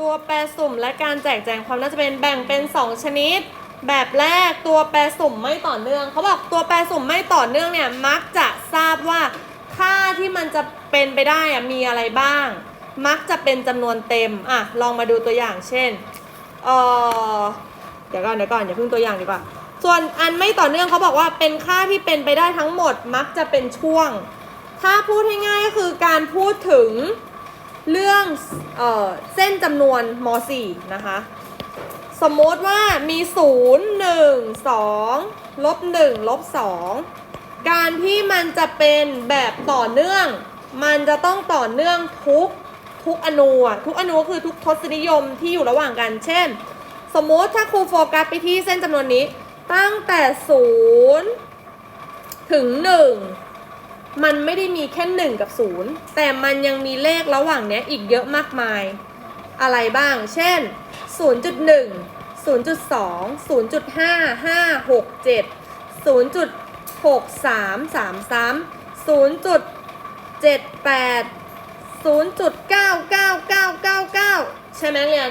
ตัวแปรสุ่มและการแจกแจงความน่าจะเป็นแบ่งเป็น 2 ชนิด แบบแรกตัวแปรสุ่มไม่ต่อเนื่องเขาบอกตัวแปรสุ่มไม่ต่อเนื่องเนี่ยมักจะทราบว่าค่าที่มันจะเป็นไปได้มีอะไรบ้าง มักจะเป็นจำนวนเต็มอะลองมาดูตัวอย่างเช่นเออเดี๋ยวก่อนเดี๋ยวก่อนอย่าเพิ่งตัวอย่างดีกว่าส่วนอันไม่ต่อเนื่องเขาบอกว่าเป็นค่าที่เป็นไปได้ทั้งหมดมักจะเป็นช่วง ถ้าพูดให้ง่ายก็คือการพูดถึง เรื่องเออเส้นจำนวนม .4 นะคะ สมมติว่ามี 0 1 2ลบ1ลบ2 การที่มันจะเป็นแบบต่อเนื่อง มันจะต้องต่อเนื่องทุกทุกอนูทุกอนูก็คือทุกทศนิยมที่อยู่ระหว่างกัน เช่น สมมติถ้าครูโฟกัสไปที่เส้นจำนวนนี้ตั้งแต่ 0 ถึง 1 มันไม่ได้มีแค่1กับ0แต่มันยังมีเลขระหว่างเนี้ยอีกเยอะมากมาย อะไรบ้าง เช่น 0.1 0.2 0.5 5 6 7 0.6333 0.78 0.99999 ใช่ไหมเรียน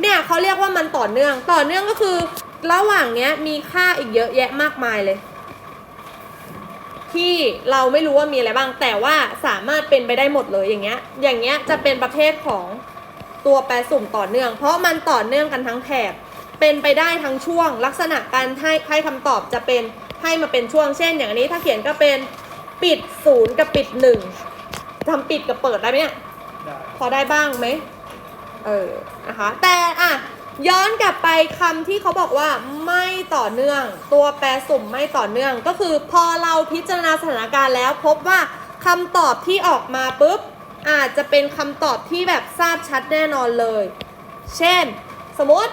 เนี่ยเขาเรียกว่ามันต่อเนื่อง ต่อเนื่องก็คือ ระหว่างเนี้ยมีค่าอีกเยอะแยะมากมายเลย ที่เราไม่รู้ว่ามีอะไรบ้าง แต่ว่าสามารถเป็นไปได้หมดเลยอย่างเงี้ย อย่างเงี้ยจะเป็นประเภทของตัวแปรสุ่มต่อเนื่อง เพราะมันต่อเนื่องกันทั้งแถบเป็นไปได้ทั้งช่วง ลักษณะการให้ให้คำตอบจะเป็นให้มาเป็นช่วงเช่น อย่างนี้ถ้าเขียนก็เป็นปิดศูนย์กับปิดหนึ่งทำปิดกับเปิดได้ไหมเนี่ยได้พอได้บ้างไหมเออนะคะแต่อะ ย้อนกลับไปคำที่เขาบอกว่าไม่ต่อเนื่อง ตัวแปรสุ่มไม่ต่อเนื่อง ก็คือพอเราพิจารณาสถานการณ์แล้วพบว่าคำตอบที่ออกมาปุ๊บ อาจจะเป็นคำตอบที่แบบทราบชัดแน่นอนเลย เช่น สมมติ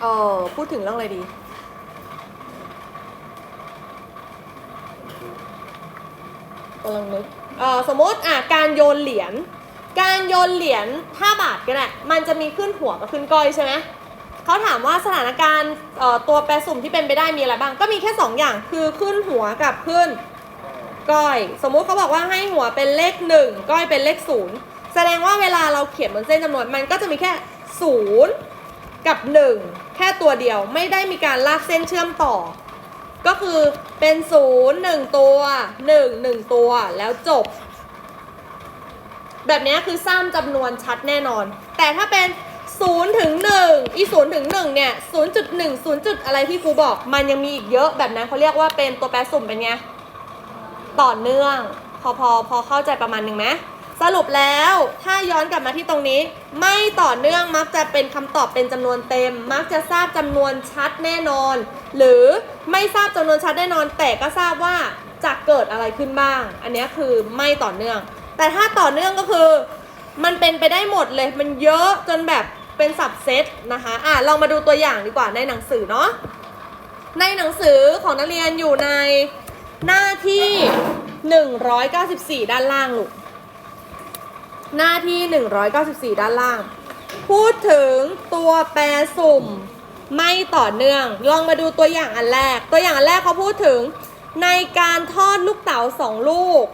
เออพูดถึงเรื่องอะไรดี กำลังนึกเออสมมติอะการโยนเหรียญ การโยนเหรียญ5บาทก็ได้มันจะมีขึ้นหัวกับขึ้นก้อยใช่ไหมเขาถามว่าสถานการณ์ตัวแปรสุ่มที่เป็นไปได้มีอะไรบ้าง ก็มีแค่ 2 อย่างคือขึ้นหัวกับขึ้นก้อย สมมุติเขาบอกว่าให้หัวเป็นเลข 1 ก้อยเป็นเลข 0 แสดงว่าเวลาเราเขียนบนเส้นจำนวนมันก็จะมีแค่ 0 กับ 1 แค่ตัวเดียวไม่ได้มีการลากเส้นเชื่อมต่อ ก็คือเป็น 0 1 ตัว 1 1 ตัวแล้วจบ แบบนี้คือสร้างจำนวนชัดแน่นอน แต่ถ้าเป็น0ถึง1อี0ถึง1เนี่ย0.1 0จุดอะไรที่ครูบอก มันยังมีอีกเยอะแบบนั้นเขาเรียกว่าเป็นตัวแปรสุ่มเป็นไงต่อเนื่องพอพอพอเข้าใจประมาณหนึ่งไหมสรุปแล้วถ้าย้อนกลับมาที่ตรงนี้ ไม่ต่อเนื่องมักจะเป็นคำตอบเป็นจำนวนเต็ม มักจะทราบจำนวนชัดแน่นอน หรือไม่ทราบจำนวนชัดแน่นอน แต่ก็ทราบว่าจะเกิดอะไรขึ้นบ้าง อันนี้คือไม่ต่อเนื่อง แต่ถ้าต่อเนื่องก็คือ มันเป็นไปได้หมดเลย มันเยอะจนแบบเป็นสับเซตนะคะอะลองมาดูตัวอย่างดีกว่าในหนังสือเนาะในหนังสือของนักเรียนอยู่ในหน้าที่ 194 ด้านล่างลูกหน้าที่ 194 ด้านล่าง พูดถึงตัวแปรสุ่มไม่ต่อเนื่อง ลองมาดูตัวอย่างอันแรก ตัวอย่างอันแรกเขาพูดถึงในการทอดลูกเต๋าสองลูก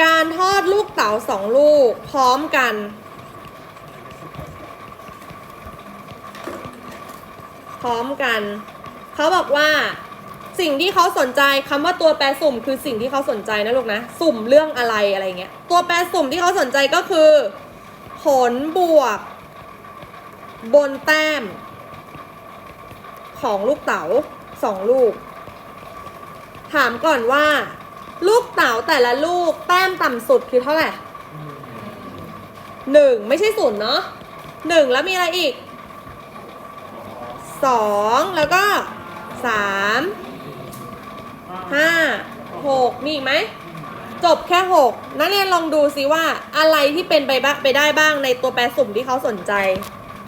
การทอดลูกเต๋าสองลูกพร้อมกัน พร้อมกัน เขาบอกว่าสิ่งที่เขาสนใจคำว่าตัวแปรสุ่ม คือสิ่งที่เขาสนใจนะลูกนะ สุ่มเรื่องอะไรอะไรเงี้ย ตัวแปรสุ่มที่เขาสนใจก็คือ ผลบวก บนแต้ม ของลูกเต๋าสองลูก ถามก่อนว่า ลูกเต๋าแต่ละลูกแต้มต่ำสุดคือเท่าไหร่หนึ่งไม่ใช่ศูนย์เนาะหนึ่งแล้วมีอะไรอีกสองแล้วก็สามห้าหกมีอีกไหม จบแค่หกนักเรียนลองดูซิว่าอะไรที่เป็นไปบ้างไปได้บ้างในตัวแปรสุ่มที่เขาสนใจ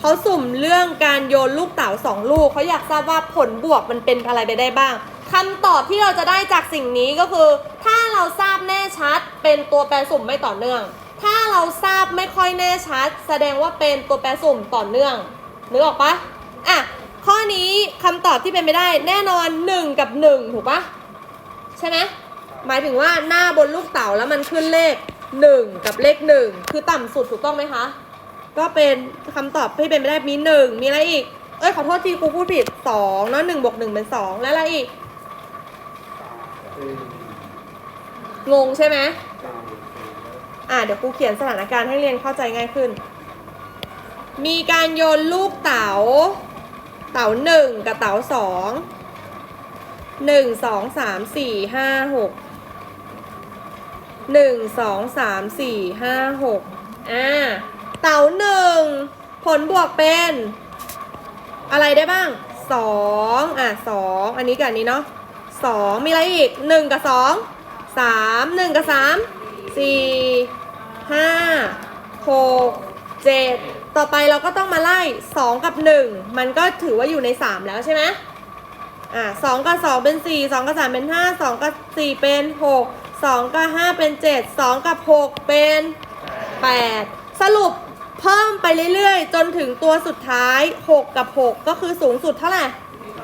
เขาสุ่มเรื่องการโยนลูกเต๋าสองลูกเขาอยากทราบว่าผลบวกมันเป็นอะไรไปได้บ้าง คำตอบที่เราจะได้จากสิ่งนี้ก็คือ ถ้าเราทราบแน่ชัดเป็นตัวแปรสุ่มไม่ต่อเนื่อง ถ้าเราทราบไม่ค่อยแน่ชัด แสดงว่าเป็นตัวแปรสุ่มต่อเนื่องนึกออกปะอะข้อนี้คำตอบที่เป็นไปได้แน่นอน 1 กับ 1 ถูกปะใช่ไหมหมายถึงว่าหน้าบนลูกเต๋าแล้วมันขึ้นเลขหนึ่งกับเลขหนึ่งคือต่ำสุดถูกต้องไหมคะ ก็เป็นคำตอบที่เป็นไปได้มีหนึ่งมีอะไรอีก เอ้ยขอโทษทีครูพูดผิดสองเนาะหนึ่งบวกหนึ่งเป็นสองแล้วอะไรอีก งงใช่ไหมอ่าเดี๋ยวครูเขียนสถานการณ์ให้เรียนเข้าใจง่ายขึ้น มีการโยนลูกเต๋า เต๋าหนึ่งกับเต๋าสองหนึ่งสองสามสี่ห้าหกหนึ่งสองสามสี่ห้าหกอ่าเต๋าหนึ่งผลบวกเป็น อะไรได้บ้างสองอะสองอันนี้กับอันนี้เนาะ สองมีอะไรอีกหนึ่งกับสองสามหนึ่งกับสามสี่ห้าหกเจ็ดต่อไปเราก็ต้องมาไล่สองกับหนึ่งมันก็ถือว่าอยู่ในสามแล้วใช่ไหมอะสองกับสองเป็นสี่สองกับสามเป็นห้าสองกับสี่เป็นหกสองกับห้าเป็นเจ็ดสองกับหกเป็นแปดสรุปเพิ่มไปเรื่อยๆ จนถึงตัวสุดท้าย6กับ6ก็คือสูงสุดเท่าไหร่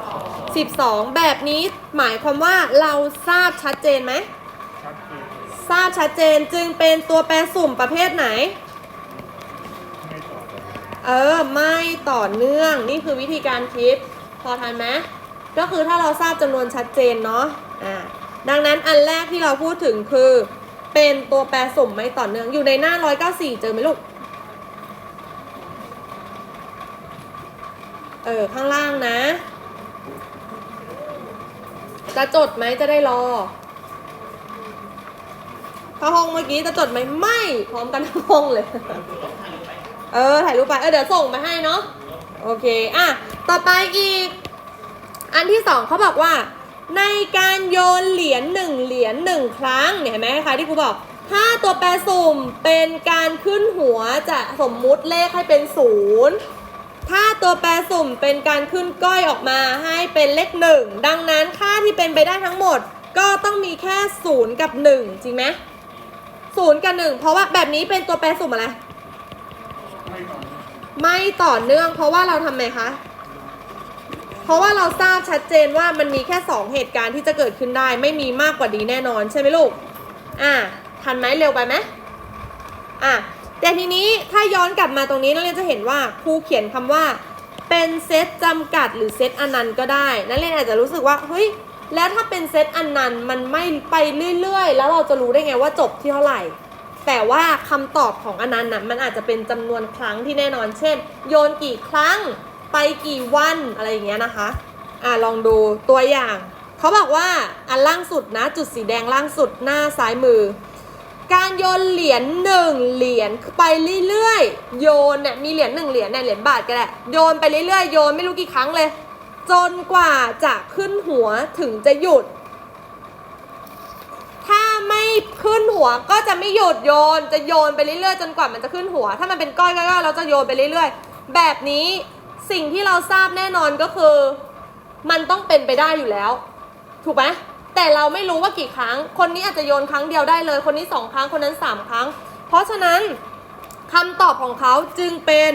12 แบบนี้หมายความว่าเราทราบชัดเจนไหมทราบชัดเจนจึงเป็นตัวแปรสุ่มประเภทไหน เออ ไม่ต่อเนื่องนี่คือวิธีการคิด พอทันไหมก็คือถ้าเราทราบจำนวนชัดเจนเนาะอ่าดังนั้นอันแรกที่เราพูดถึงคือ เป็นตัวแปรสุ่มไม่ต่อเนื่องอยู่ในหน้า 194 เจอไหมลูกเออข้างล่างนะ จะจดไหมจะได้รอถ้าห้องเมื่อกี้จะจดไหมไม่พร้อมกันทั้งห้องเลย เออถ่ายรูปไปเออเดี๋ยวส่งไปให้เนาะโอเคอะต่อไปอีก อันที่สองเขาบอกว่า ในการโยนเหรียญหนึ่งเหรียญหนึ่งครั้งเนี่ยเห็นไหมคะที่ครูบอกถ้าตัวแปรสุ่มเป็นการขึ้นหัวจะสมมุติเลขให้เป็นศูนย์ ถ้าตัวแปรสุ่มเป็นการขึ้นก้อยออกมาให้เป็นเลขหนึ่งดังนั้นค่าที่เป็นไปได้ทั้งหมด ก็ต้องมีแค่ศูนย์กับหนึ่งจริงไหมศูนย์กับหนึ่งเพราะว่าแบบนี้เป็นตัวแปรสุ่มอะไร ไม่ต่อเนื่อง เพราะว่าเราทำไงคะ เพราะว่าเราทราบชัดเจนว่ามันมีแค่ 2 เหตุการณ์ที่จะเกิดขึ้นได้ ไม่มีมากกว่านี้แน่นอนใช่ไหมลูก อะทันไหมเร็วไปไหมอะ แต่ทีนี้ถ้าย้อนกลับมาตรงนี้นักเรียนจะเห็นว่าครูเขียนคำว่า เป็นเซตจำกัดหรือเซตอนันต์ก็ได้นักเรียนอาจจะรู้สึกว่าเฮ้ยแล้วถ้าเป็นเซตอนันต์มันไม่ไปเรื่อยๆ แล้วเราจะรู้ได้ไงว่าจบที่เท่าไหร่ แต่ว่าคำตอบของอนันต์น่ะมันอาจจะเป็นจำนวนครั้งที่แน่นอน เช่น โยนกี่ครั้งไปกี่วันอะไรอย่างเงี้ยนะคะอะลองดูตัวอย่าง เขาบอกว่าอันล่างสุดนะจุดสีแดงล่างสุดหน้าซ้ายมือ การโยนเหรียญหนึ่งเหรียญไปเรื่อยๆ โยนเนี่ยมีเหรียญหนึ่งเหรียญเนี่ยเหรียญบาทก็ได้โยนไปเรื่อยๆ โยนไม่รู้กี่ครั้งเลย จนกว่าจะขึ้นหัวถึงจะหยุด ถ้าไม่ขึ้นหัวก็จะไม่หยุดโยนจะโยนไปเรื่อยๆ จนกว่ามันจะขึ้นหัว ถ้ามันเป็นก้อยก้อยๆเราจะโยนไปเรื่อยๆ แบบนี้สิ่งที่เราทราบแน่นอนก็คือ มันต้องเป็นไปได้อยู่แล้ว ถูกไหม แต่เราไม่รู้ว่ากี่ครั้ง คนนี้อาจจะโยนครั้งเดียวได้เลย คนนี้สองครั้ง คนนั้นสามครั้ง เพราะฉะนั้นคำตอบของเขาจึงเป็น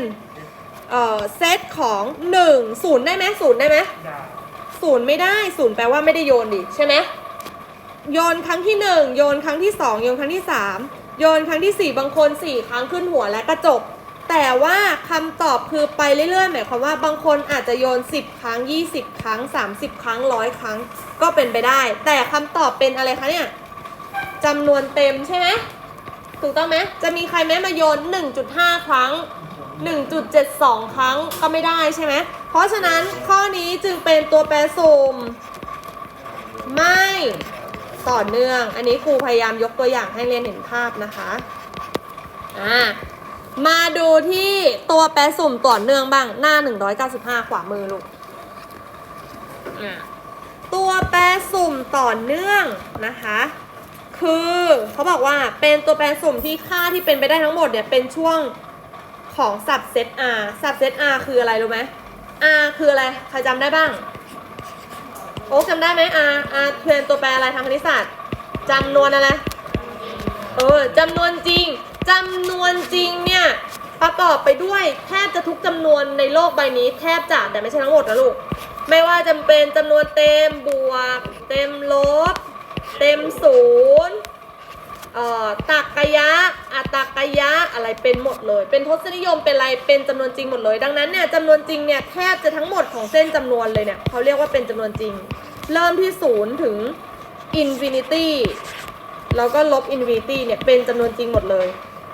เอ่อเซตของหนึ่งศูนย์ได้ไหมศูนย์ได้ไหมศูนย์ไม่ได้ศูนย์แปลว่าไม่ได้โยนดิใช่ไหมโยนครั้งที่หนึ่งโยนครั้งที่สองโยนครั้งที่สามโยนครั้งที่สี่บางคนสี่ครั้งขึ้นหัวและกระจบ แต่ว่าคำตอบคือไปเรื่อยๆหมายความว่าบางคนอาจจะโยน 10 ครั้ง 20 ครั้ง 30 ครั้งร้อยครั้งก็เป็นไปได้ แต่คำตอบเป็นอะไรคะเนี่ยจำนวนเต็มใช่ไหมถูกต้องไหมจะมีใครไหมมาโยน 1.5 ครั้ง 1.72 ครั้งก็ไม่ได้ใช่ไหมเพราะฉะนั้นข้อนี้จึงเป็นตัวแปรสุ่มไม่ต่อเนื่อง อันนี้ครูพยายามยกตัวอย่างให้เรียนเห็นภาพนะคะอ่า มาดูที่ตัวแปรสุ่มต่อเนื่องบ้างหน้า 195 ขวามือลูกอ่าตัวแปรสุ่มต่อเนื่องนะคะ คือเขาบอกว่าเป็นตัวแปรสุ่มที่ค่าที่เป็นไปได้ทั้งหมดเนี่ยเป็นช่วงของสับเซต R สับเซต R คืออะไรรู้ไหม R คืออะไร ใครจำได้บ้าง โอ๊คจำได้ไหม R R เป็นตัวแปรอะไรทางคณิตศาสตร์จำนวนอะไร เออจำนวนจริง จำนวนจริงเนี่ยประกอบไปด้วยแทบจะทุกจำนวนในโลกใบนี้ แทบจะแต่ไม่ใช่ทั้งหมดนะลูก ไม่ว่าจะเป็นจำนวนเต็มบวก เต็มลบ เต็มศูนย์อ่อตักกยะอัตากยะอะไรเป็นหมดเลย เป็นทศนิยมเป็นอะไรเป็นจำนวนจริงหมดเลย ดังนั้นเนี่ยจำนวนจริงเนี่ยแทบจะทั้งหมดของเส้นจำนวนเลยเนี่ยเขาเรียกว่าเป็นจำนวนจริง เริ่มที่ศูนย์ถึงอินฟินิตี้แล้วก็ลบอินฟินิตี้เนี่ยเป็นจำนวนจริงหมดเลย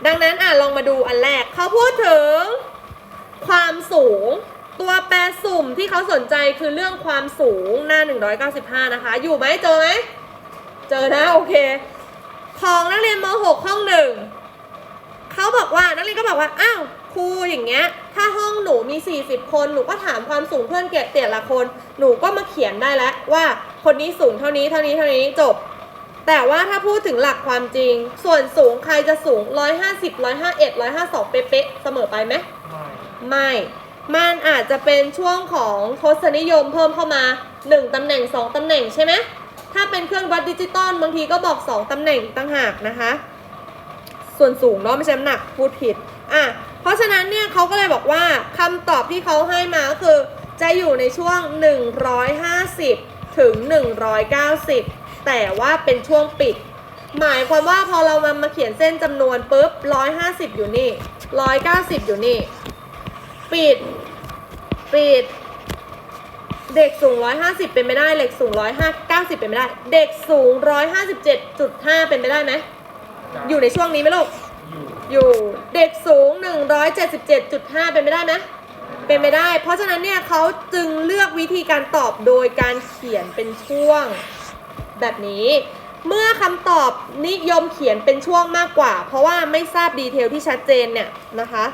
ดังนั้นอะลองมาดูอันแรกเขาพูดถึง ความสูง ตัวแปรสุ่มที่เขาสนใจคือเรื่องความสูงหน้า 195 นะคะ อยู่ไหมเจอไหมเจอนะโอเค ของนักเรียนม .6 ห้องหนึ่งเขาบอกว่านักเรียนก็บอกว่าอ้าวครูอย่างเงี้ย ถ้าห้องหนูมี 40 คนหนูก็ถามความสูงเพื่อนเกแต่ละคน หนูก็มาเขียนได้แล้วว่าคนนี้สูงเท่านี้เท่านี้เท่านี้จบ แต่ว่าถ้าพูดถึงหลักความจริง ส่วนสูงใครจะสูง 150 151 152 เป๊ะๆเสมอไปไหมไม่ไม่ มันอาจจะเป็นช่วงของทศนิยมเพิ่มเข้ามา 1 ตำแหน่ง 2 ตำแหน่งใช่ไหมถ้าเป็นเครื่องวัดดิจิตอลบางทีก็บอก 2 ตำแหน่งต่างหากนะคะ ส่วนสูงเนาะไม่ใช่น้ำหนักพูดผิดอะเพราะฉะนั้นเนี่ยเขาก็เลยบอกว่าคำตอบที่เขาให้มาก็คือ จะอยู่ในช่วง 150 ถึง 190 แต่ว่าเป็นช่วงปิด หมายความว่าพอเรามามาเขียนเส้นจำนวนปุ๊บ150อยู่นี่190อยู่นี่ ปิด ปิด เด็กสูง150เป็นไม่ได้เด็กสูง190เป็นไม่ได้ เด็กสูง157.5เป็นไปได้ไหมอยู่ในช่วงนี้ไหมลูกอยู่อยู่เด็กสูง 177.5 เป็นไปได้ไหมเป็นไปได้ เพราะฉะนั้นเนี่ยเขาจึงเลือกวิธีการตอบโดยการเขียนเป็นช่วง แบบนี้ เมื่อคำตอบนิยมเขียนเป็นช่วงมากกว่า เพราะว่าไม่ทราบดีเทลที่ชัดเจนเนี่ยนะคะ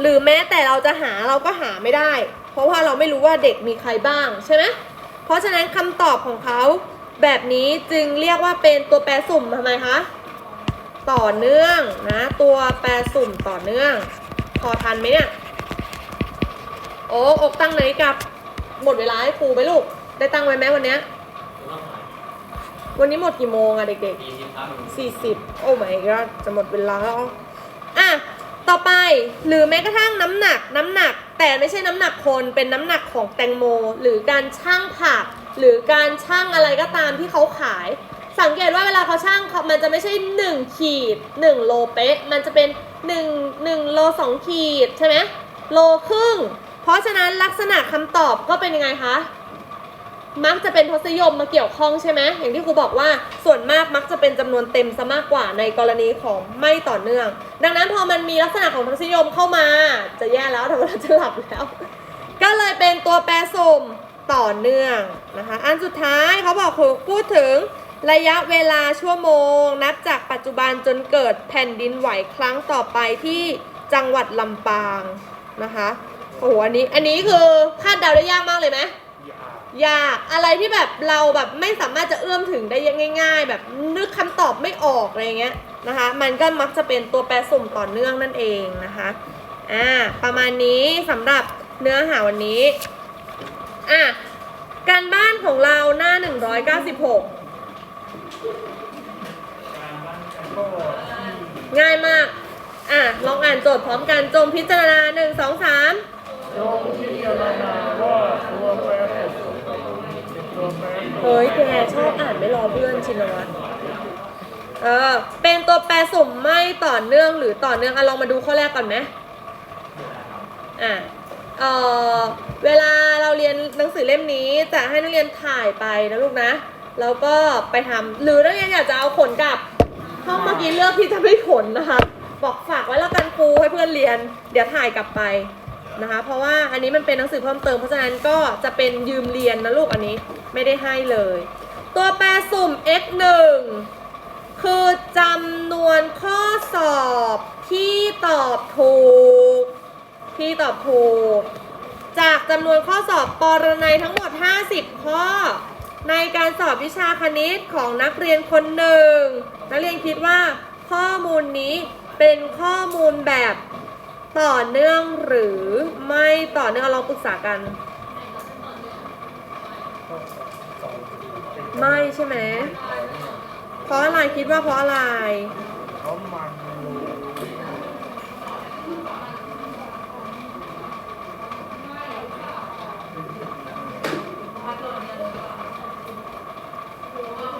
หรือแม้แต่เราจะหาเราก็หาไม่ได้ เพราะว่าเราไม่รู้ว่าเด็กมีใครบ้างใช่ไหมเพราะฉะนั้นคำตอบของเขาแบบนี้จึงเรียกว่าเป็นตัวแปรสุ่มทำไมคะต่อเนื่องนะ ตัวแปรสุ่มต่อเนื่อง พอทันไหมเนี่ยโอ้อกตั้งนาฬิกาหมดเวลาให้ครูไหมลูก ได้ตั้งไว้ไหมวันเนี้ย วันนี้หมดกี่โมงอะเด็กๆ40โอ้ my god จะหมดเวลาแล้วอะต่อไปหรือแม้กระทั่งน้ำหนักน้ำหนัก แต่ไม่ใช่น้ำหนักคนเป็นน้ำหนักของแตงโม หรือการชั่งผัก หรือการชั่งอะไรก็ตามที่เขาขาย สังเกตว่าเวลาเขาชั่งเขามันจะไม่ใช่ 1 ขีด 1 โลเป๊ะ มันจะเป็น 1 1โล2ขีดใช่ไหมโลครึ่ง เพราะฉะนั้นลักษณะคำตอบก็เป็นยังไงคะ มักจะเป็นทศนิยมมาเกี่ยวข้องใช่ไหมอย่างที่ครูบอกว่าส่วนมากมักจะเป็นจำนวนเต็มซะมากกว่าในกรณีของไม่ต่อเนื่อง ดังนั้นพอมันมีลักษณะของทศนิยมเข้ามา จะแย่แล้วทำไมเราจะหลับแล้ว ก็เลยเป็นตัวแปรสุ่มต่อเนื่องนะคะอันสุดท้ายเขาบอกพูดถึงระยะเวลาชั่วโมง นับจากปัจจุบันจนเกิดแผ่นดินไหวครั้งต่อไปที่จังหวัดลำปางนะคะโอ้โหอันนี้อันนี้คือคาดเดาได้ยากมากเลยไหม ยาอยากอะไรที่แบบเราแบบไม่สามารถจะเอื้อมถึงได้ง่าย ๆ แบบนึกคำตอบไม่ออกอะไรเงี้ยนะคะ มันก็มักจะเป็นตัวแปรสุ่มต่อเนื่องนั่นเองนะคะอ่าประมาณนี้สำหรับเนื้อหาวันนี้อะการบ้านของเราหน้า 196ก็ง่ายมากอะลองอ่านโจทย์พร้อมกันจงพิจารณา 1 2 3ลองพิจารณาว่าตัวแปรสุ่ม เฮ้ยแกชอบอ่านไม่รอเพื่อนชินวัตรเออ เป็นตัวแปรสุ่มไม่ต่อเนื่องหรือต่อเนื่องอะลองมาดูข้อแรกก่อนไหมอะเออเวลาเราเรียนหนังสือเล่มนี้จะให้นักเรียนถ่ายไปนะลูกนะ แล้วก็ไปทำหรือนักเรียนอยากจะเอาขนกลับห้องเมื่อกี้เลือกที่จะไม่ขนนะคะ บอกฝากไว้แล้วกันครูให้เพื่อนเรียน เดี๋ยวถ่ายกลับไป นะคะ เพราะว่าอันนี้มันเป็นหนังสือเพิ่มเติมเพราะฉะนั้นก็จะเป็นยืมเรียนนะลูกอันนี้ไม่ได้ให้เลย ตัวแปรสุ่ม x 1คือจำนวนข้อสอบที่ตอบถูกที่ตอบถูก จากจำนวนข้อสอบปรนัยทั้งหมด 50 ข้อ ในการสอบวิชาคณิตของนักเรียนคนหนึ่ง นักเรียนคิดว่าข้อมูลนี้เป็นข้อมูลแบบ ต่อเนื่องหรือไม่ต่อเนื่องเราลองปรึกษากัน ไม่ใช่ไหมเพราะอะไรคิดว่าเพราะอะไร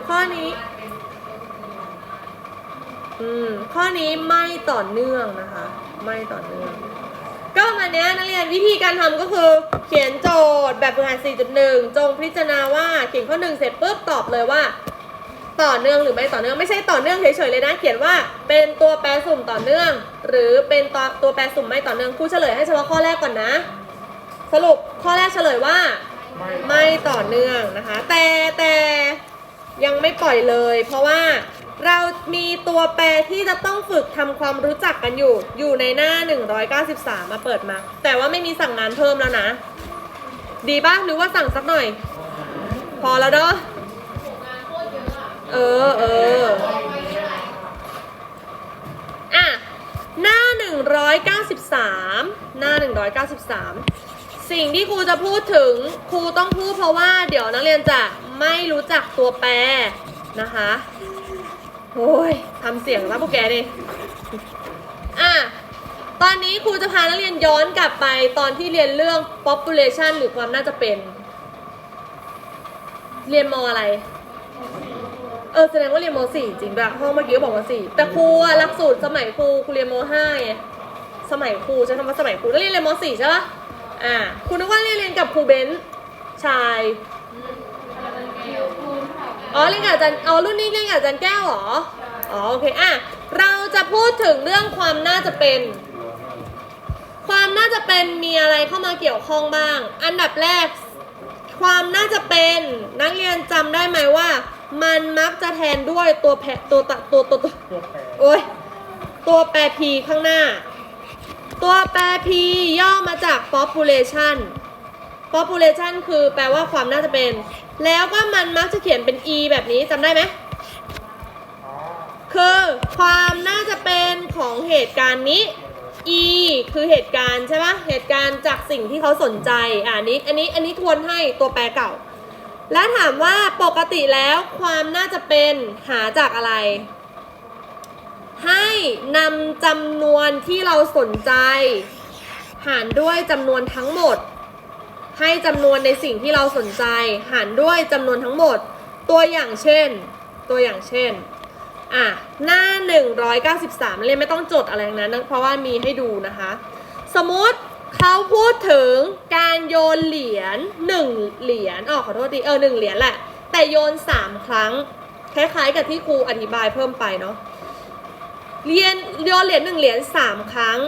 ข้อนี้ อืม ข้อนี้ไม่ต่อเนื่องนะคะ ไม่ต่อเนื่องก็ประมาณเนี้ยนักเรียนวิธีการทำก็คือเขียนโจทย์แบบฝึกหัด 4.1 จงพิจารณาว่าเขียนข้อหนึ่งเสร็จปุ๊บตอบเลยว่า ต่อเนื่องหรือไม่ต่อเนื่องไม่ใช่ต่อเนื่องเฉยๆเลยนะ เขียนว่าเป็นตัวแปรสุ่มต่อเนื่อง หรือเป็นตัวตัวแปรสุ่มไม่ต่อเนื่องครูเฉลยให้เฉพาะข้อแรกก่อนนะ สรุปข้อแรกเฉลยว่าไม่ต่อเนื่องนะคะ แต่แต่ยังไม่ปล่อยเลย เพราะว่า เรามีตัวแปรที่จะต้องฝึกทำความรู้จักกันอยู่ อยู่ในหน้า 193 มาเปิดมา แต่ว่าไม่มีสั่งงานเพิ่มแล้วนะ ดีป่ะหรือว่าสั่งสักหน่อย พอแล้วเด้อเออเอออะ หน้า 193 หน้า 193 สิ่งที่ครูจะพูดถึงครูต้องพูดเพราะว่าเดี๋ยวนักเรียนจะไม่รู้จักตัวแปรนะคะ โอ้ยทำเสียงแล้วพวกแกดิอะตอนนี้ครูจะพานักเรียนย้อนกลับไปตอนที่เรียนเรื่อง population หรือความน่าจะเป็น เรียนมอะไร เออแสดงว่าเรียนมสี่จริงด้วยห้องเมื่อกี้ก็บอกมสี่แต่ครูอะหลักสูตรสมัยครูครูเรียนมห้าไงสมัยครูใช้คำว่าสมัยครูแล้วเรียนเรียนมสี่ใช่ปะอ่าครูนึกว่าเรียนเรียนกับครูเบนซ์ชาย อ๋อเรียนกับอาจารย์อ๋อรุ่นนี้เรียนกับอาจารย์แก้วเหรออ๋อโอเคอะเราจะพูดถึงเรื่องความน่าจะเป็น ความน่าจะเป็นมีอะไรเข้ามาเกี่ยวข้องบ้าง อันดับแรก ความน่าจะเป็นนักเรียนจำได้ไหมว่า มันมักจะแทนด้วยตัวแพตัวตะตัวตัวตัวตัวโอ้ยตัวแปร p ข้างหน้า ตัวแปร p ย่อมาจาก population population คือแปลว่าความน่าจะเป็น แล้วก็มันมักจะเขียนเป็น e แบบนี้จำได้ไหม คือความน่าจะเป็นของเหตุการณ์นี้ e คือเหตุการณ์ใช่ปะเหตุการณ์จากสิ่งที่เขาสนใจอ่านี้อันนี้อันนี้ทวนให้ตัวแปรเก่า และถามว่าปกติแล้วความน่าจะเป็นหาจากอะไร ให้นำจำนวนที่เราสนใจ หารด้วยจำนวนทั้งหมด ให้จำนวนในสิ่งที่เราสนใจ หารด้วยจำนวนทั้งหมด ตัวอย่างเช่น ตัวอย่างเช่น อะ หน้า 193เรียนไม่ต้องจดอะไรนั้น เพราะว่ามีให้ดูนะคะ สมมติเขาพูดถึงการโยนเหรียญ1เหรียญอ๋อขอโทษทีเออ1เหรียญแหละ แต่โยน 3 ครั้ง คล้ายๆกับที่ครูอธิบายเพิ่มไปเนาะเรียนโยนเหรียญ1เหรียญ3ครั้ง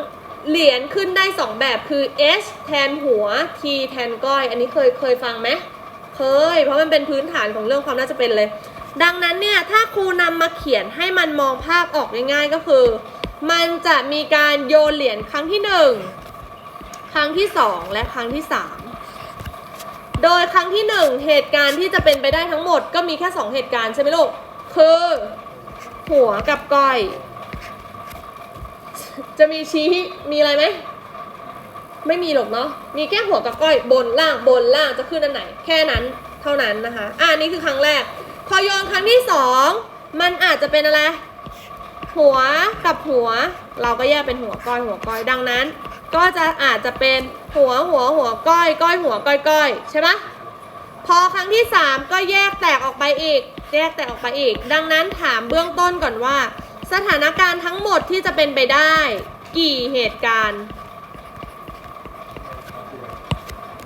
เหรียญขึ้นได้ 2 แบบคือ H แทนหัว T แทนก้อย อันนี้เคยเคยฟังไหมเคย เพราะมันเป็นพื้นฐานของเรื่องความน่าจะเป็นเลย ดังนั้นเนี่ยถ้าครูนำมาเขียนให้มันมองภาพออกง่ายๆก็คือ มันจะมีการโยนเหรียญครั้งที่ 1 ครั้งที่ 2 และครั้งที่ 3 โดยครั้งที่ 1 เหตุการณ์ที่จะเป็นไปได้ทั้งหมด ก็มีแค่ 2 เหตุการณ์ใช่ไหมลูกคือ หัวกับก้อย จะมีชี้มีอะไรไหมไม่มีหรอกเนาะมีแค่หัวกับก้อยบนล่างบนล่างจะขึ้นอันไหน แค่นั้นเท่านั้นนะคะ อ่านี่คือครั้งแรก พอโยนครั้งที่สองมันอาจจะเป็นอะไร หัวกับหัว เราก็แยกเป็นหัวก้อยหัวก้อยดังนั้น ก็จะอาจจะเป็นหัวหัวหัวก้อยก้อยหัวก้อยก้อยใช่ปะพอครั้งที่สามก็แยกแตกออกไปอีก แยกแตกออกไปอีก ดังนั้นถามเบื้องต้นก่อนว่า สถานการณ์ทั้งหมดที่จะเป็นไปได้ กี่เหตุการณ์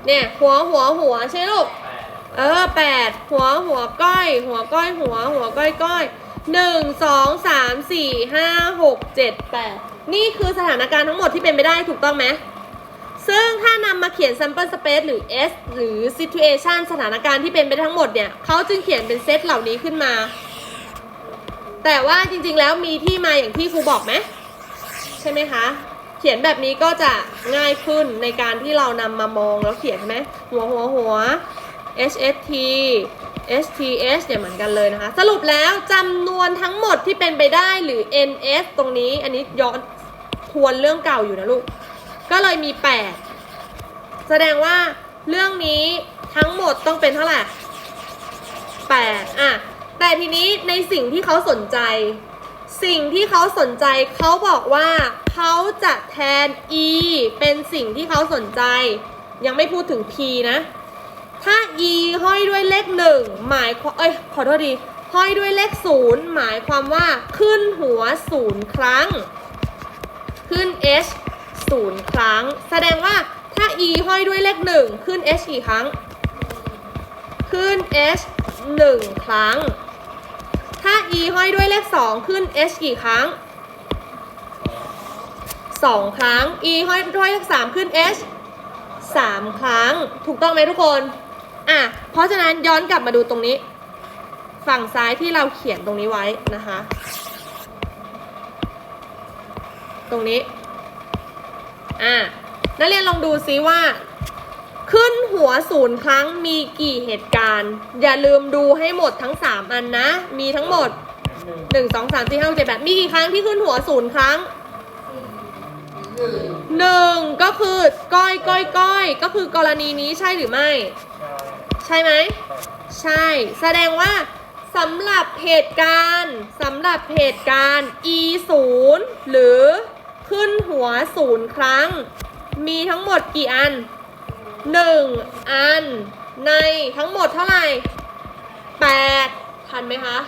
เนี่ยหัวหัวหัวใช่ลูก เออแปดหัวหัวก้อย หัวก้อยหัวหัวก้อยก้อยหนึ่งสองสามสี่ห้าหกเจ็ดแปดนี่คือสถานการณ์ทั้งหมดที่เป็นไปได้ถูกต้องไหมซึ่งถ้านำมาเขียน sample space หรือ S หรือ situation สถานการณ์ที่เป็นไปได้ทั้งหมดเนี่ยเขาจึงเขียนเป็นเซตเหล่านี้ขึ้นมา แต่ว่าจริงๆแล้วมีที่มาอย่างที่ครูบอกไหมใช่ไหมคะ เขียนแบบนี้ก็จะง่ายขึ้นในการที่เรานำมามองแล้วเขียนใช่ไหมหัวหัวหัว HST STS เนี่ยเหมือนกันเลยนะคะ สรุปแล้วจำนวนทั้งหมดที่เป็นไปได้หรือ NS ตรงนี้อันนี้ย้อนทวนเรื่องเก่าอยู่นะลูก ก็เลยมี 8 แสดงว่าเรื่องนี้ทั้งหมดต้องเป็นเท่าไหร่8อะ แต่ทีนี้ในสิ่งที่เขาสนใจ สิ่งที่เขาสนใจเขาบอกว่าเขาจะแทน e เป็นสิ่งที่เขาสนใจ ยังไม่พูดถึง p นะ ถ้า e ห้อยด้วยเลขหนึ่งหมายเอ้ยขอโทษดีห้อยด้วยเลขศูนย์หมายความว่าขึ้นหัวศูนย์ครั้ง ขึ้น h ศูนย์ครั้ง แสดงว่าถ้า e ห้อยด้วยเลขหนึ่งขึ้น h กี่ครั้ง ขึ้น h หนึ่งครั้ง ถ้า e ห้อยด้วยเลขสองขึ้น h กี่ครั้งสองครั้ง e ห้อยด้วยเลขสามขึ้น h สามครั้ง ถูกต้องไหมทุกคน อะ เพราะฉะนั้นย้อนกลับมาดูตรงนี้ ฝั่งซ้ายที่เราเขียนตรงนี้ไว้นะคะ ตรงนี้ อะนักเรียนลองดูซิว่า ขึ้นหัวศูนย์ครั้งมีกี่เหตุการณ์ อย่าลืมดูให้หมดทั้ง 3 อันนะ มีทั้งหมดหนึ่ง1 2 3 4 5 6 7 8 มีกี่ครั้งที่ขึ้นหัวศูนย์ครั้งหนึ่งก็คือก้อยก้อยก้อยก็คือกรณีนี้ใช่หรือไม่ ใช่ไหม ใช่ แสดงว่าสำหรับเหตุการณ์สำหรับเหตุการณ์ e 0หรือขึ้นหัวศูนย์ครั้ง มีทั้งหมดกี่อัน 1อันในทั้งหมดเท่าไหร่8ทันไหมคะ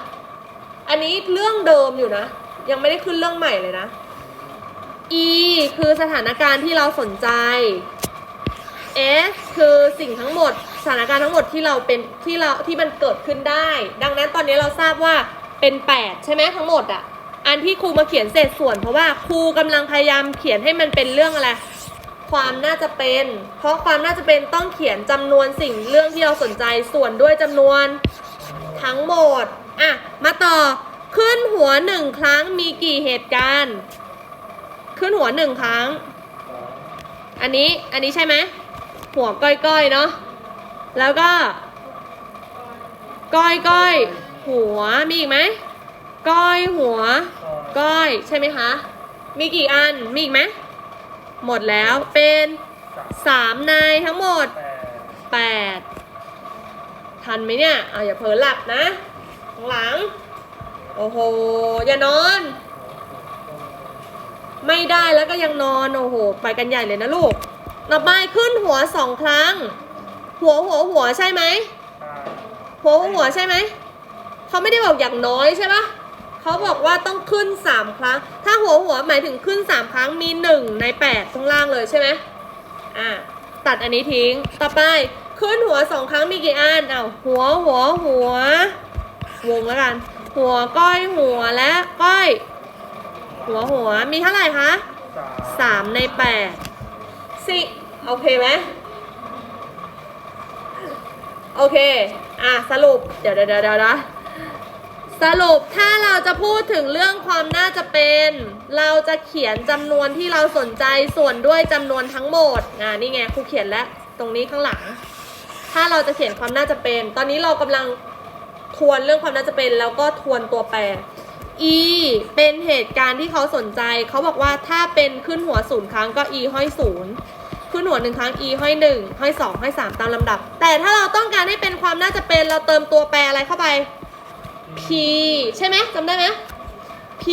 อันนี้เรื่องเดิมอยู่นะ ยังไม่ได้ขึ้นเรื่องใหม่เลยนะ E คือสถานการณ์ที่เราสนใจ S คือสิ่งทั้งหมด สถานการณ์ทั้งหมดที่เราเป็นที่เราที่มันเกิดขึ้นได้ ดังนั้นตอนนี้เราทราบว่าเป็น 8 ใช่ไหมทั้งหมดอะอันที่ครูมาเขียนเศษส่วนเพราะว่าครูกำลังพยายามเขียนให้มันเป็นเรื่องอะไร ความน่าจะเป็นเพราะความน่าจะเป็นต้องเขียนจำนวนสิ่งเรื่องที่เราสนใจส่วนด้วยจำนวนทั้งหมด อะ มาต่อ ขึ้นหัวหนึ่งครั้งมีกี่เหตุการณ์ ขึ้นหัวหนึ่งครั้ง อันนี้ อันนี้ใช่ไหม หัวก้อยๆ เนาะ แล้วก็ ก้อยก้อยหัว มีอีกไหม ก้อยหัว ก้อย ใช่ไหมคะ มีกี่อัน มีอีกไหม หมดแล้วเป็นสามสามในทั้งหมดแปดแปดทันไหมเนี่ยอะอย่าเผลอหลับนะข้างหลัง โอ้โห อย่านอน ไม่ได้แล้วก็ยังนอน โอ้โห ไปกันใหญ่เลยนะลูกต่อไปขึ้นหัวสองครั้ง หัวหัวหัวใช่ไหมห้าหัวหัวหัวใช่ไหม เขาไม่ได้บอกอย่างน้อยใช่ปะ เขาบอกว่าต้องขึ้นสามครั้ง ถ้าหัวหัวหมายถึงขึ้นสามครั้งมีหนึ่งในแปดข้างล่างเลยใช่ไหมอะตัดอันนี้ทิ้ง ต่อไปขึ้นหัวสองครั้งมีกี่อันเอาหัวหัวหัว วงแล้วกัน หัวก้อยหัวและก้อย หัวหัวมีเท่าไหร่คะสามในแปดสิโอเคไหมโอเค อะ สรุป เดี๋ยวเดี๋ยวเดี๋ยวเดี๋ยวนะ สรุปถ้าเราจะพูดถึงเรื่องความน่าจะเป็น เราจะเขียนจำนวนที่เราสนใจส่วนด้วยจำนวนทั้งหมดอ่านี่ไงครูเขียนแล้วตรงนี้ข้างหลัง ถ้าเราจะเขียนความน่าจะเป็น ตอนนี้เรากำลังทวนเรื่องความน่าจะเป็น แล้วก็ทวนตัวแปร E เป็นเหตุการณ์ที่เขาสนใจ เขาบอกว่าถ้าเป็นขึ้นหัวศูนย์ครั้งก็ E ห้อยศูนย์ขึ้นหัวหนึ่งครั้ง E ห้อยหนึ่งห้อยสองห้อยสามตามลำดับ แต่ถ้าเราต้องการให้เป็นความน่าจะเป็นเราเติมตัวแปรอะไรเข้าไป P ใช่ไหมจำได้ไหม P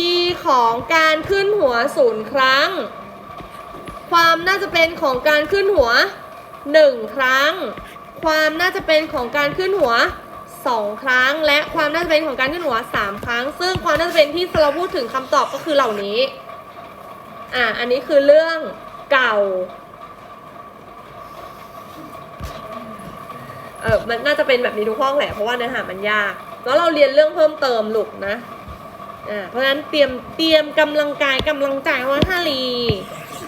ของการขึ้นหัวศูนย์ครั้ง ความน่าจะเป็นของการขึ้นหัวหนึ่งครั้ง ความน่าจะเป็นของการขึ้นหัวสองครั้ง และความน่าจะเป็นของการขึ้นหัวสามครั้ง ซึ่งความน่าจะเป็นที่เราพูดถึงคำตอบก็คือเหล่านี้ อะ อันนี้คือเรื่องเก่า เออมันน่าจะเป็นแบบนี้ทุกห้องแหละ เพราะว่าเนื้อหามันยาก แล้วเราเรียนเรื่องเพิ่มเติมลูกนะอ่าเพราะฉะนั้นเตรียมเตรียมกำลังกายกำลังใจไว้ให้ลี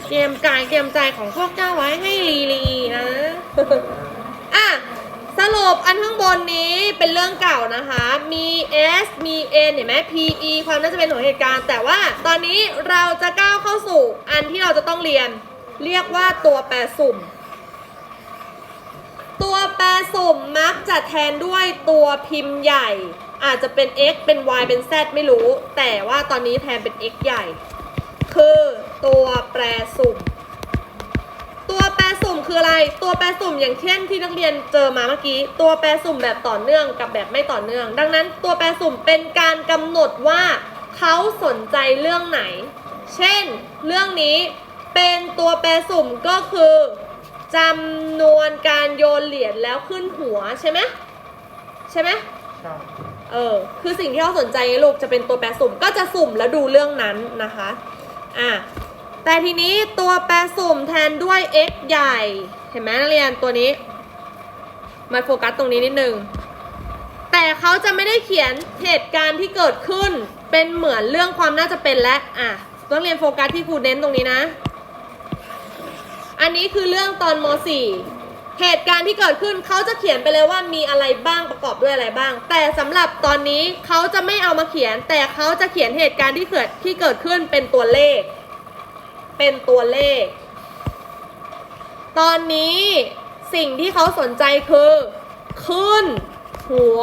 เตรียมกายเตรียมใจของพวกเจ้าไว้ให้ลีลีนะอะสรุปอันข้างบนนี้เป็นเรื่องเก่านะคะ มี S มี N เห็นไหม PE ความน่าจะเป็นของเหตุการณ์ แต่ว่าตอนนี้เราจะก้าวเข้าสู่อันที่เราจะต้องเรียน เรียกว่าตัวแปรสุ่ม ตัวแปรสุ่มมักจะแทนด้วยตัวพิมพ์ใหญ่ อาจจะเป็น x เป็น y เป็น z ไม่รู้ แต่ว่าตอนนี้แทนเป็น x ใหญ่ คือตัวแปรสุ่ม ตัวแปรสุ่มคืออะไร ตัวแปรสุ่มอย่างเช่นที่นักเรียนเจอมาเมื่อกี้ ตัวแปรสุ่มแบบต่อเนื่องกับแบบไม่ต่อเนื่อง ดังนั้นตัวแปรสุ่มเป็นการกำหนดว่าเขาสนใจเรื่องไหน เช่น เรื่องนี้เป็นตัวแปรสุ่มก็คือ จำนวนการโยนเหรียญแล้วขึ้นหัวใช่ไหมใช่ไหมใช่ เออ คือสิ่งที่เขาสนใจลูกจะเป็นตัวแปรสุ่มก็จะสุ่มแล้วดูเรื่องนั้นนะคะ อะ แต่ทีนี้ตัวแปรสุ่มแทนด้วย x ใหญ่ เห็นไหมนักเรียนตัวนี้ มาโฟกัสตรงนี้นิดนึง แต่เขาจะไม่ได้เขียนเหตุการณ์ที่เกิดขึ้น เป็นเหมือนเรื่องความน่าจะเป็นและ อะ ต้องเรียนโฟกัสที่ครูเน้นตรงนี้นะ อันนี้คือเรื่องตอนม .4 เหตุการณ์ที่เกิดขึ้นเขาจะเขียนไปเลยว่ามีอะไรบ้างประกอบด้วยอะไรบ้าง แต่สำหรับตอนนี้เขาจะไม่เอามาเขียน แต่เขาจะเขียนเหตุการณ์ที่เกิดที่เกิดขึ้นเป็นตัวเลข เป็นตัวเลข ตอนนี้สิ่งที่เขาสนใจคือ ขึ้น หัว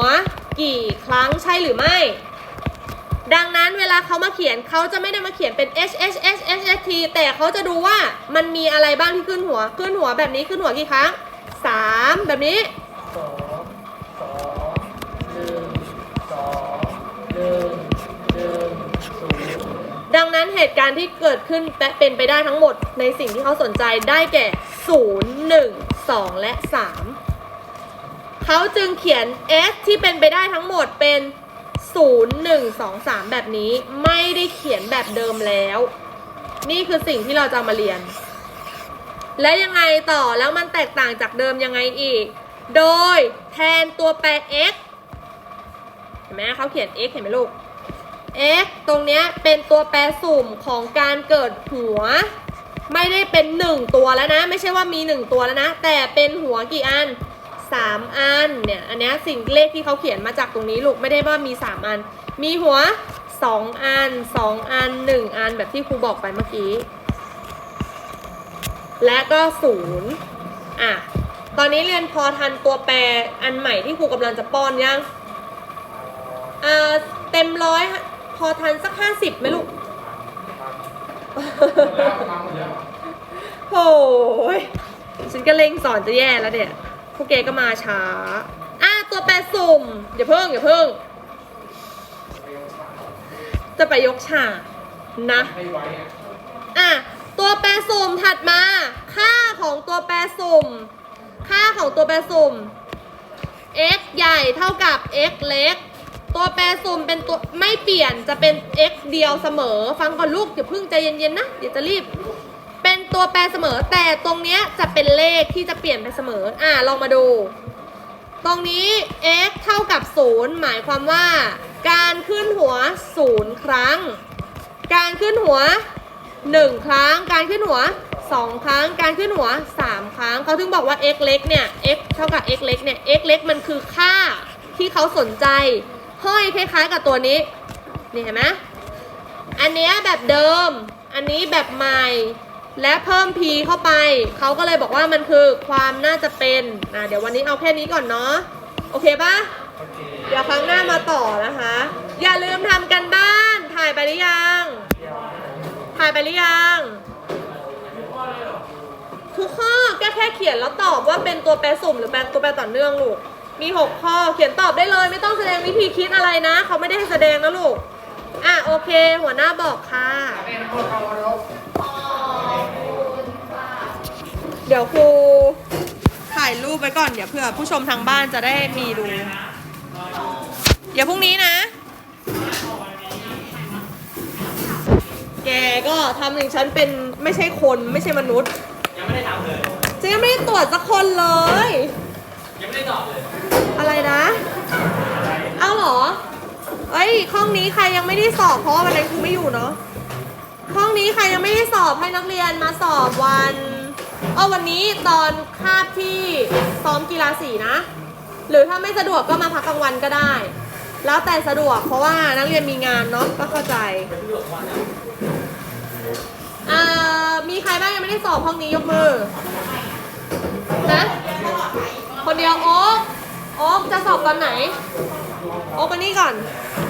กี่ครั้งใช่หรือไม่ ดังนั้นเวลาเขามาเขียนเขาจะไม่ได้มาเขียนเป็น h h h h h t แต่เขาจะดูว่ามันมีอะไรบ้างที่ขึ้นหัว ขึ้นหัวแบบนี้ขึ้นหัวกี่ครั้งสามแบบนี้สองสองหนึ่งสองหนึ่งหนึ่งศูนย์ดังนั้นเหตุการณ์ที่เกิดขึ้นเป็นไปได้ทั้งหมดในสิ่งที่เขาสนใจได้แก่ 0 1 2 และ 3 เขาจึงเขียน S ที่เป็นไปได้ทั้งหมดเป็น 0 1 2 3 แบบนี้ไม่ได้เขียนแบบเดิมแล้ว นี่คือสิ่งที่เราจะมาเรียน และยังไงต่อแล้วมันแตกต่างจากเดิมยังไงอีก โดยแทนตัวแปร x เห็นไหมเขาเขียน x เห็นไหมลูก x ตรงเนี้ยเป็นตัวแปรสุ่มของการเกิดหัว ไม่ได้เป็น 1 ตัวแล้วนะ ไม่ใช่ว่ามี 1 ตัวแล้วนะ แต่เป็นหัวกี่อัน 3 อันเนี่ยอันเนี้ยสิ่งเลขที่เขาเขียนมาจากตรงนี้ลูกไม่ได้ว่ามี 3 อัน มีหัว 2 อัน 2 อัน 1 อันแบบที่ครูบอกไปเมื่อกี้ และก็0อะตอนนี้เรียนพอทันตัวแปรอันใหม่ที่ครูกำลังจะป้อนยังอ่าเต็มร้อยพอทันสักห้าสิบไหมลูกโอ้ยฉันก็เร่งสอนจะแย่แล้วเนี่ยพ วกแกก็มาช้า อะตัวแปรสุ่มอย่าเพิ่งอย่าเพิ่ง จะไปยกฉากนะ อะตัวแปรสุ่มถัดมา ค่าของตัวแปรสุ่ม ค่าของตัวแปรสุ่ม x ใหญ่เท่ากับ x เล็ก ตัวแปรสุ่มเป็นตัวไม่เปลี่ยนจะเป็น x เดียวเสมอ ฟังก่อนลูกอย่าเพิ่งใจเย็นๆนะเดี๋ยวจะรีบ ตัวแปรเสมอ แต่ตรงเนี้ยจะเป็นเลขที่จะเปลี่ยนไปเสมอ อะลองมาดู ตรงนี้ x เท่ากับ 0 หมายความว่า การขึ้นหัว 0 ครั้ง การขึ้นหัว 1 ครั้ง การขึ้นหัว 2 ครั้ง การขึ้นหัว 3 ครั้ง เขาถึงบอกว่า x เล็กเนี่ย x เท่ากับ x เล็กเนี่ย x เล็กมันคือค่าที่เขาสนใจ ห้อยคล้ายๆ กับตัวนี้ นี่เห็นไหมอันเนี้ยแบบเดิม อันนี้แบบใหม่ และเพิ่ม p เข้าไป เขาก็เลยบอกว่ามันคือความน่าจะเป็นอะเดี๋ยววันนี้เอาแค่นี้ก่อนเนาะโอเคปะเดี๋ยวครั้งหน้ามาต่อนะคะ อย่าลืมทำกันบ้าน ถ่ายไปหรือยัง ถ่ายไปหรือยัง ทุกข้อก็แค่เขียนแล้วตอบว่าเป็นตัวแปรสุ่มหรือแปลตัวแปรต่อเนื่องลูก มี 6 ข้อ เขียนตอบได้เลย ไม่ต้องแสดงวิธีคิดอะไรนะ เขาไม่ได้ให้แสดงนะลูก อะโอเค หัวหน้าบอกค่ะ เดี๋ยวครูถ่ายรูปไว้ก่อนเดี๋ยวเผื่อผู้ชมทางบ้านจะได้มีดู เดี๋ยวพรุ่งนี้นะ แกก็ทำอย่างฉันเป็นไม่ใช่คนไม่ใช่มนุษย์ยังไม่ได้ทำเลยฉันยังไม่ได้ตรวจสักคนเลย ยังไม่ได้ตอบเลย อะไรนะ เอาเหรอ เอ้ยห้องนี้ใครยังไม่ได้สอบเพราะวันนั้นครูไม่อยู่เนาะห้องนี้ใครยังไม่ได้สอบให้นักเรียนมาสอบวัน ออวันนี้ตอนคาบที่ซ้อมกีฬาสีนะ หรือถ้าไม่สะดวกก็มาพักกลางวันก็ได้ แล้วแต่สะดวกเพราะว่านักเรียนมีงานเนาะก็เข้าใจมีใครบ้างยังไม่ได้สอบห้องนี้ยกมือนะคนเดียวโอ๊กโอ๊กจะสอบตอนไหน โอ๊กมานี่ก่อน